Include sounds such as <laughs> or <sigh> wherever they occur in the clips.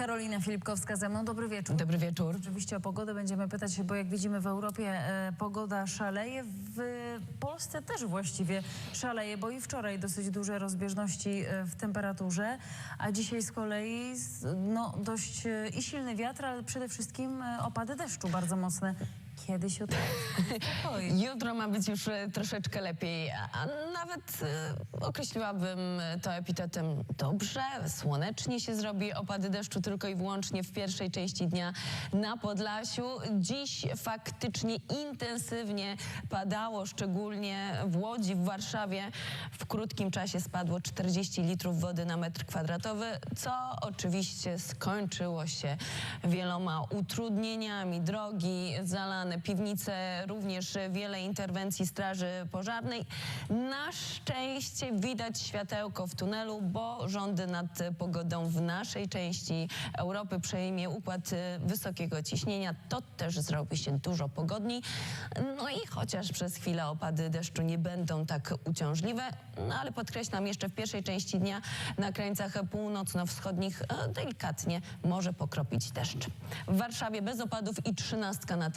Karolina Filipkowska ze mną. Dobry wieczór. Dobry wieczór. Oczywiście o pogodę będziemy pytać, bo jak widzimy w Europie e, pogoda szaleje. W Polsce też właściwie szaleje, bo i wczoraj dosyć duże rozbieżności e, w temperaturze, a dzisiaj z kolei no, dość e, i silny wiatr, ale przede wszystkim e, opady deszczu bardzo mocne. Kiedy się uspokoi? <laughs> Jutro ma być już e, troszeczkę lepiej, a, nawet e, określiłabym to epitetem dobrze, słonecznie się zrobi, opady deszczu tylko i wyłącznie w pierwszej części dnia na Podlasiu. Dziś faktycznie intensywnie padało, szczególnie w Łodzi, w Warszawie. W krótkim czasie spadło 40 litrów wody na metr kwadratowy, co oczywiście skończyło się wieloma utrudnieniami. Drogi zalane, piwnice, również wiele interwencji Straży Pożarnej. Na szczęście widać światełko w tunelu, bo rządy nad pogodą w naszej części Europy przejmie układ wysokiego ciśnienia. To też zrobi się dużo pogodniej. No i chociaż przez chwilę opady deszczu nie będą tak uciążliwe, no ale podkreślam jeszcze w pierwszej części dnia na krańcach północno-wschodnich e, delikatnie może pokropić deszcz. W Warszawie bez opadów i trzynastka na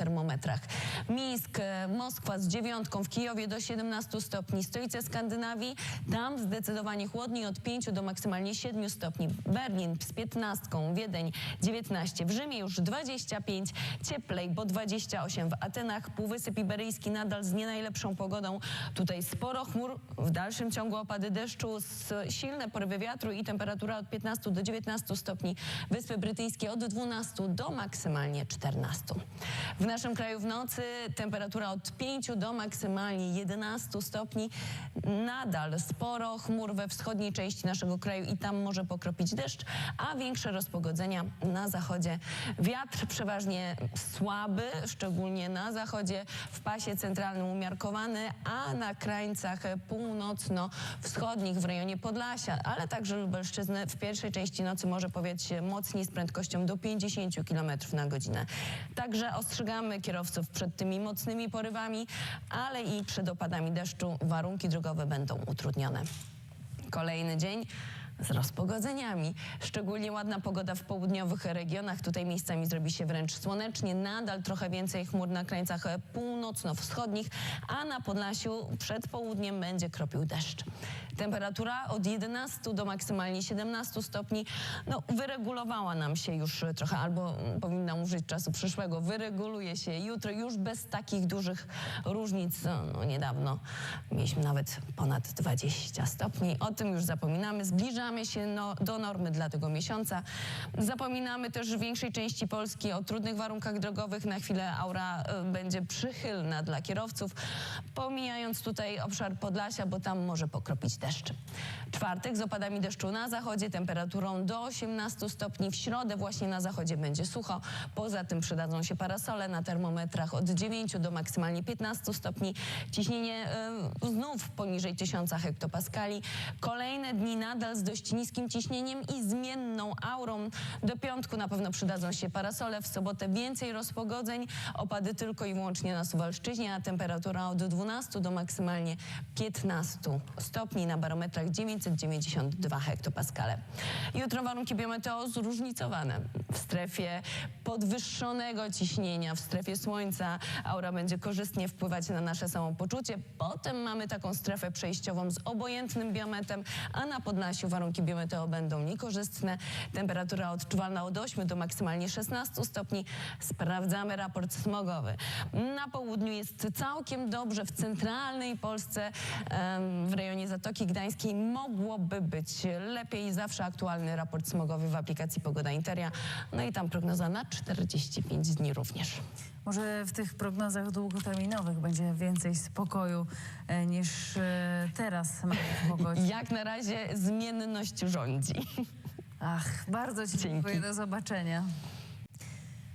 termometrach. Mińsk, e, Moskwa z dziewiątką, w Kijowie do 17 stopni, stolice Skandynawii, tam zdecydowanie chłodniej od 5 do maksymalnie 7 stopni. Berlin z 15, Wiedeń 19, w Rzymie już 25, cieplej, bo 28 w Atenach, Półwysep Iberyjski nadal z nie najlepszą pogodą. Tutaj sporo chmur, w dalszym ciągu opady deszczu, silne porywy wiatru i temperatura od 15 do 19 stopni. Wyspy Brytyjskie od 12 do maksymalnie 14. W naszym kraju w nocy temperatura od 5 do maksymalnie 11 stopni. Nadal sporo chmur we wschodniej części naszego kraju i tam może pokropić deszcz, a większe rozpogodzenia na zachodzie. Wiatr przeważnie słaby, szczególnie na zachodzie, w pasie centralnym umiarkowany, a na krańcach północno-wschodnich w rejonie Podlasia, ale także Lubelszczyzny w pierwszej części nocy może powiać mocniej z prędkością do 50 km na godzinę. Także ostrzegamy kierowców przed tymi mocnymi porywami, ale i przed opadami deszczu. Warunki drogowe będą utrudnione. Kolejny dzień z rozpogodzeniami. Szczególnie ładna pogoda w południowych regionach. Tutaj miejscami zrobi się wręcz słonecznie. Nadal trochę więcej chmur na krańcach północno-wschodnich, a na Podlasiu przed południem będzie kropił deszcz. Temperatura od 11 do maksymalnie 17 stopni. No, wyregulowała nam się już trochę, albo powinnam użyć czasu przyszłego. Wyreguluje się jutro już bez takich dużych różnic. No, no, niedawno mieliśmy nawet ponad 20 stopni. O tym już zapominamy. Zbliżamy się no, do normy dla tego miesiąca. Zapominamy też w większej części Polski o trudnych warunkach drogowych. Na chwilę aura y, będzie przychylna dla kierowców, pomijając tutaj obszar Podlasia, bo tam może pokropić deszcz. Czwartek z opadami deszczu na zachodzie, temperaturą do 18 stopni. W środę właśnie na zachodzie będzie sucho. Poza tym przydadzą się parasole na termometrach od 9 do maksymalnie 15 stopni. Ciśnienie y, znów poniżej 1000 hektopaskali. Kolejne dni nadal z dość niskim ciśnieniem i zmienną aurą. Do piątku na pewno przydadzą się parasole. W sobotę więcej rozpogodzeń. Opady tylko i wyłącznie na Suwalszczyźnie, a temperatura od 12 do maksymalnie 15 stopni na barometrach 992 hektopaskale. Jutro warunki biometeo zróżnicowane. W strefie podwyższonego ciśnienia, w strefie słońca aura będzie korzystnie wpływać na nasze samopoczucie. Potem mamy taką strefę przejściową z obojętnym biometem, a na Podlasiu warunki biometeo będą niekorzystne. Temperatura odczuwalna od 8 do maksymalnie 16 stopni. Sprawdzamy raport smogowy. Na południu jest całkiem dobrze, w centralnej Polsce, w rejonie Zatoki Gdańskiej mogłoby być lepiej. Zawsze aktualny raport smogowy w aplikacji Pogoda Interia. No i tam prognoza na 45 dni również. Może w tych prognozach długoterminowych będzie więcej spokoju e, niż e, teraz mamy w pogodzie. <laughs> Jak na razie zmienność rządzi. Ach, bardzo Ci dziękuję. Do zobaczenia.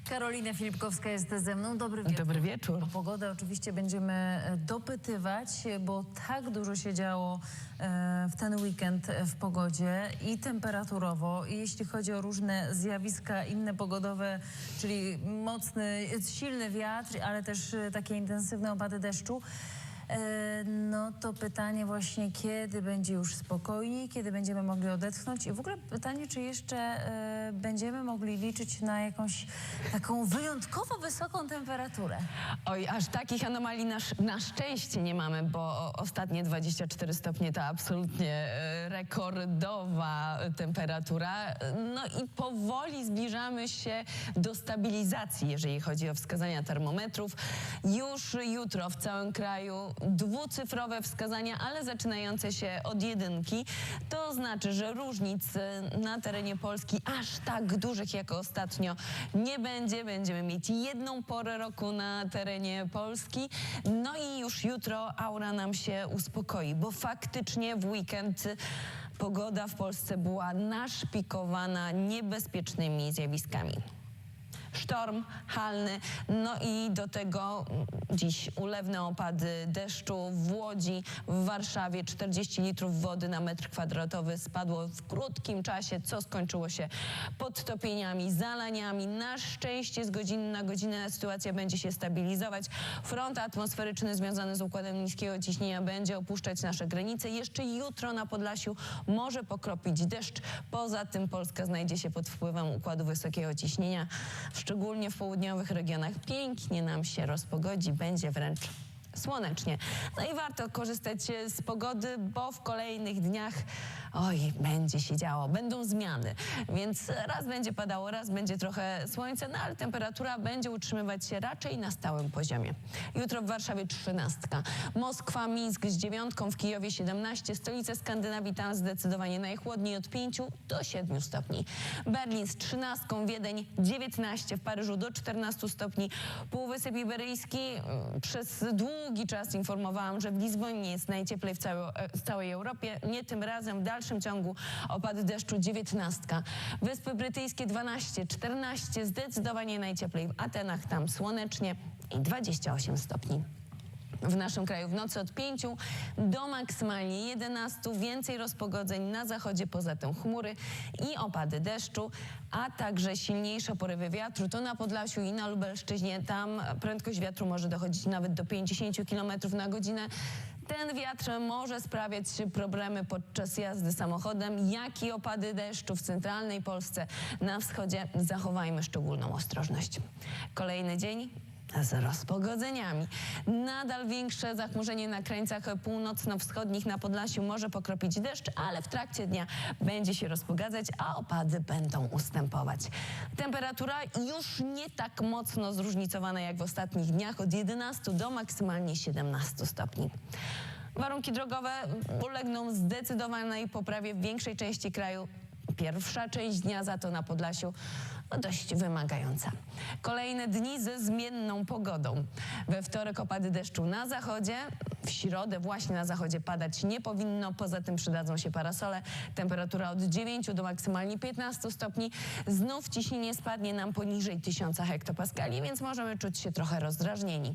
Karolina Filipkowska jest ze mną. Dobry wieczór. Dobry wieczór. O pogodę oczywiście będziemy e, dopytywać, bo tak dużo się działo e, w ten weekend w pogodzie i temperaturowo, i jeśli chodzi o różne zjawiska inne pogodowe, czyli mocny, silny wiatr, ale też e, takie intensywne opady deszczu. E, no to pytanie właśnie, kiedy będzie już spokojniej, kiedy będziemy mogli odetchnąć i w ogóle pytanie, czy jeszcze e, będziemy mogli liczyć na jakąś taką wyjątkowo wysoką temperaturę. Oj, aż takich anomalii na, na szczęście nie mamy, bo ostatnie 24 stopnie to absolutnie e, rekordowa temperatura. No i powoli zbliżamy się do stabilizacji, jeżeli chodzi o wskazania termometrów. Już jutro w całym kraju dwucyfrowe wskazania, ale zaczynające się od jedynki. To znaczy, że różnic e, na terenie Polski aż tak dużych jak ostatnio nie będzie. Będziemy mieć jedną porę roku na terenie Polski. No i już jutro aura nam się uspokoi, bo faktycznie w weekend pogoda w Polsce była naszpikowana niebezpiecznymi zjawiskami sztorm halny, no i do tego dziś ulewne opady deszczu w Łodzi, w Warszawie 40 litrów wody na metr kwadratowy spadło w krótkim czasie, co skończyło się podtopieniami, zalaniami. Na szczęście z godziny na godzinę sytuacja będzie się stabilizować. Front atmosferyczny związany z układem niskiego ciśnienia będzie opuszczać nasze granice. Jeszcze jutro na Podlasiu może pokropić deszcz. Poza tym Polska znajdzie się pod wpływem układu wysokiego ciśnienia. Szczególnie w południowych regionach pięknie nam się rozpogodzi, będzie wręcz słonecznie. No i warto korzystać e, z pogody, bo w kolejnych dniach oj, będzie się działo, będą zmiany. Więc raz będzie padało, raz będzie trochę słońca, no ale temperatura będzie utrzymywać się raczej na stałym poziomie. Jutro w Warszawie 13, Moskwa, Mińsk z dziewiątką, w Kijowie 17, stolice Skandynawii tam zdecydowanie najchłodniej od 5 do 7 stopni. Berlin z 13, Wiedeń 19, w Paryżu do 14 stopni. Półwysep Iberyjski mm, przez długi czas informowałam, że w Lizbonie jest najcieplej w całej, w całej Europie. Nie tym razem, w dalszym ciągu opady deszczu 19. Wyspy Brytyjskie 12, 14, zdecydowanie najcieplej w Atenach, tam słonecznie i 28 stopni. W naszym kraju w nocy od 5 do maksymalnie 11, więcej rozpogodzeń na zachodzie, poza tym chmury i opady deszczu, a także silniejsze porywy wiatru. To na Podlasiu i na Lubelszczyźnie. Tam prędkość wiatru może dochodzić nawet do 50 km na godzinę. Ten wiatr może sprawiać problemy podczas jazdy samochodem, jak i opady deszczu w centralnej Polsce. Na wschodzie zachowajmy szczególną ostrożność. Kolejny dzień z rozpogodzeniami. Nadal większe zachmurzenie na krańcach północno-wschodnich na Podlasiu może pokropić deszcz, ale w trakcie dnia będzie się rozpogadzać, a opady będą ustępować. Temperatura już nie tak mocno zróżnicowana jak w ostatnich dniach, od 11 do maksymalnie 17 stopni. Warunki drogowe ulegną zdecydowanej poprawie w większej części kraju. Pierwsza część dnia za to na Podlasiu dość wymagająca. Kolejne dni ze zmienną pogodą. We wtorek opady deszczu na zachodzie, w środę właśnie na zachodzie padać nie powinno, poza tym przydadzą się parasole. Temperatura od 9 do maksymalnie 15 stopni. Znów ciśnienie spadnie nam poniżej 1000 hektopaskali, więc możemy czuć się trochę rozdrażnieni.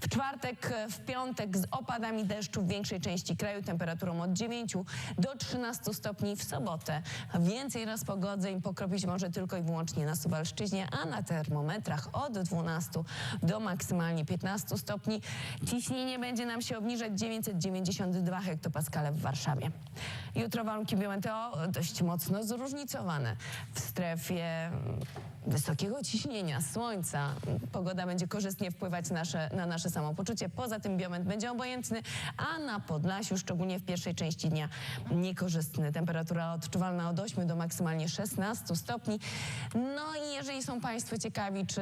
W czwartek, w piątek z opadami deszczu w większej części kraju temperaturą od 9 do 13 stopni w sobotę. Więcej rozpogodzeń pokropić może tylko i wyłącznie na Suwalszczyźnie, a na termometrach od 12 do maksymalnie 15 stopni. Ciśnienie będzie nam się obniżać 992 hektopaskale w Warszawie. Jutro warunki biometeo dość mocno zróżnicowane. W strefie mm, wysokiego ciśnienia, słońca, pogoda będzie korzystnie wpływać nasze, na nasze samopoczucie. Poza tym biometr będzie obojętny, a na Podlasiu, szczególnie w pierwszej części dnia, niekorzystny. Temperatura odczuwalna od 8 do maksymalnie 16 stopni. No i jeżeli są Państwo ciekawi, czy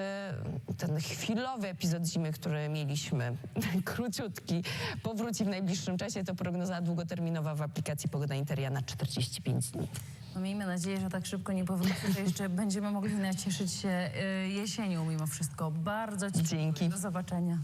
ten chwilowy epizod zimy, który mieliśmy, <laughs> króciutki, powróci w najbliższym czasie, to prognoza długoterminowa w aplikacji Pogoda Interia na 45 dni. No miejmy nadzieję, że tak szybko nie powróci, że jeszcze będziemy mogli nacieszyć się y, jesienią mimo wszystko. Bardzo Ci Dzięki. Do zobaczenia.